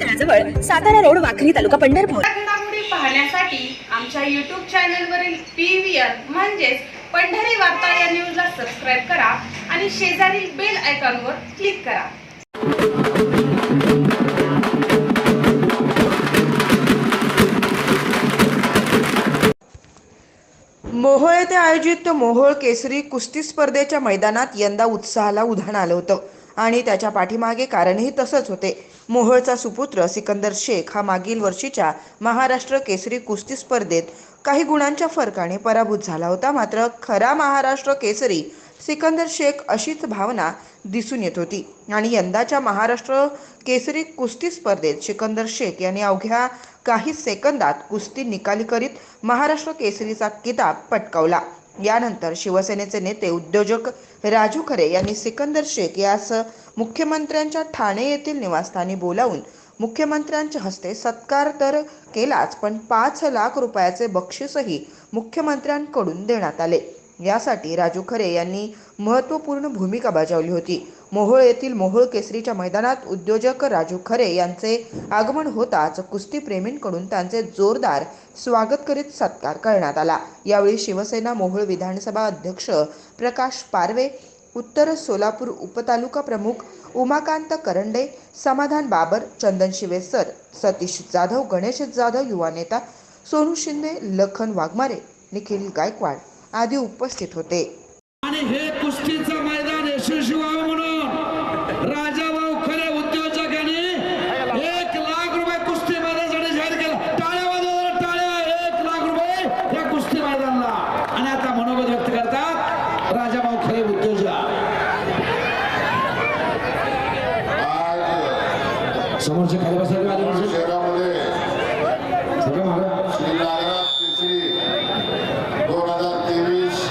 तळाजवळ Satara road Wakhari taluka Pandharpur. पाहण्यासाठी आमच्या YouTube चॅनलवरील पी व्ही आर म्हणजेच पंढरी वार्ता या न्यूजला सबस्क्राईब करा आणि शेजारील बेल आयकॉनवर क्लिक करा. मोहोळ येथे आयोजित मोहोळ केसरी कुस्ती स्पर्धेच्या मैदानात यंदा उत्साहाला उधाण आलं होतं. आणि त्याच्या पाठीमागे कारणही तसंच होते. मोहोळचा सुपुत्र सिकंदर शेख हा मागील वर्षीच्या महाराष्ट्र केसरी कुस्ती स्पर्धेत काही गुणांच्या फरकाने पराभूत झाला होता. मात्र खरा महाराष्ट्र केसरी सिकंदर शेख अशीच भावना दिसून येत होती. आणि यंदाच्या महाराष्ट्र केसरी कुस्ती स्पर्धेत सिकंदर शेख यांनी अवघ्या काही सेकंदात कुस्ती निकाली करीत महाराष्ट्र केसरीचा किताब पटकावला. यानंतर शिवसेनेचे नेते उद्योजक राजू खरे यांनी सिकंदर शेख यास मुख्यमंत्र्यांच्या ठाणे येथील निवासस्थानी बोलावून मुख्यमंत्र्यांच्या हस्ते सत्कार तर केलाच पण पाच लाख रुपयाचे बक्षीसही मुख्यमंत्र्यांकडून देण्यात आले. यासाठी राजू खरे यांनी महत्त्वपूर्ण भूमिका बजावली होती. मोहोळ येथील मोहोळ केसरीच्या मैदानात उद्योजक राजू खरे यांचे आगमन होताच कुस्तीप्रेमींकडून त्यांचे जोरदार स्वागत करीत सत्कार करण्यात आला. यावेळी शिवसेना मोहोळ विधानसभा अध्यक्ष प्रकाश पारवे उत्तर सोलापूर उपतालुका प्रमुख उमाकांत करंडे समाधान बाबर चंदन शिवेसर सतीश जाधव गणेश जाधव युवा नेता सोनू शिंदे लखन वाघमारे निखिल गायकवाड आदी उपस्थित होते. आणि हे मैदानाला आणि आता मनोगत व्यक्त करतात राजाभाऊ खरे उद्योजक. समोरचे खाली बसायला सगळं मागं. श्री नागनाथ केसरी दोन हजार तेवीस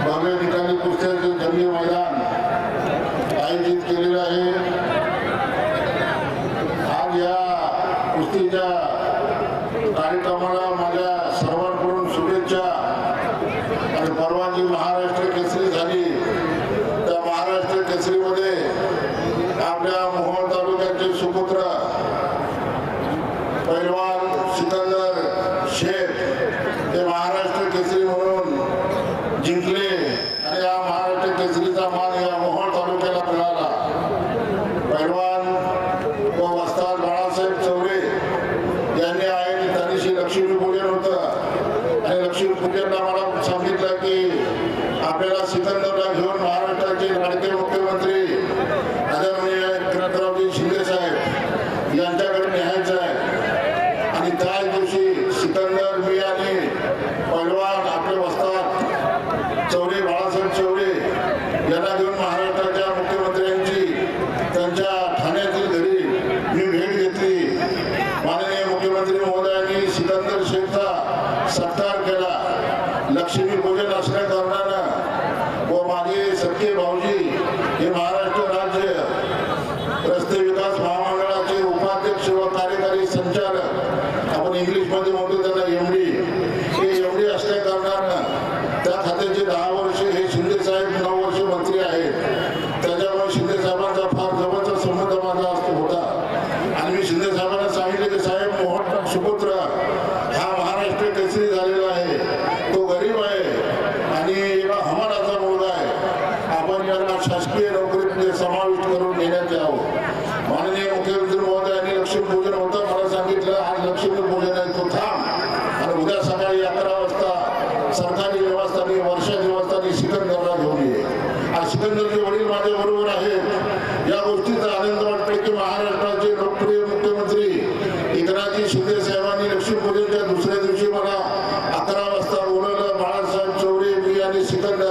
भव्य ठिकाणी कुस्त्याचे जंगी मैदान आयोजित केलेलं आहे आज या कुस्तीच्या कार्यक्रमाला माझ्या सर्वांकडून शुभेच्छा आणि परवा जी महाराष्ट्र केसरी झाली त्या महाराष्ट्र केसरीमध्ये आपल्या मोहोळ तालुक्याचे सुपुत्र पैलवान सिकंदर शेख हे महाराष्ट्र केसरी म्हणून जिंकले. आणि या महाराष्ट्र केसरीचा मान या मोहोळ तालुक्याला मिळाला. पैलवान व वस्ताद बाळासाहेब चौरे यांनी आहे त्यांनीशी लक्ष्मीपूजन होतं. आणि लक्ष्मीपूजनला मला सांगितलं की आपल्याला सिकंदरला घेऊन महाराष्ट्राचे लाडके मुख्यमंत्री आदरणीय एकनाथरावजी शिंदे साहेब यांच्याकडे न्यायचं आहे. आणि काय दिवशी सिकंदर मी आणि पैलवान आपले वस्तात चौरे बाळासाहेब चौरे यांना घेऊन महाराष्ट्राच्या मुख्यमंत्र्यांची त्यांच्या ठाण्यातील घरी मी भेट घेतली माननीय मुख्यमंत्री महोदयांनी सिकंदर शेखचा सत्कार केला लक्ष्मी पूजन असल्या कारणानं व माझे देखील माझ्या बरोबर आहेत या गोष्टीचा आनंद वाटतो की महाराष्ट्राचे लोकप्रिय मुख्यमंत्री इंद्राजी शिंदे साहेबांनी लक्ष्मीपूजेच्या दुसऱ्या दिवशी मला अकरा वाजता बोलावलं. बाळासाहेब चौरे मी आणि सिकंदर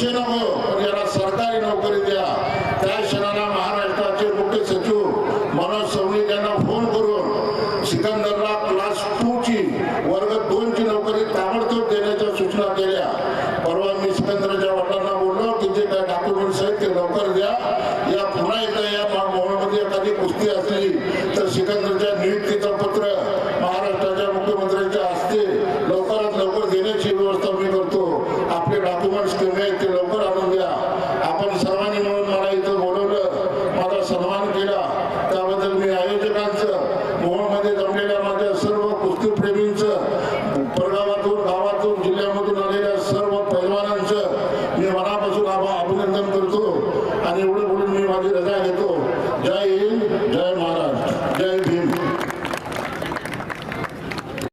शिक्षण मिळो पण याला सरकारी नोकरी द्या. त्या क्षणाला महाराष्ट्राचे मुख्य सचिव मनोज सवनिक यांना फोन करून सिकंदरला क्लास टू ची वर्ग दोन ची नोकरी ताबडतोब देण्याच्या सूचना केल्या. परवा मी सिकंदरच्या वडिलांना बोललो की जे काय डॉक्युमेंट्स आहेत ते लवकर द्या. या पुन्हा एकदा या मोहनमध्ये एखादी कुस्ती असली तर सिकंदरच्या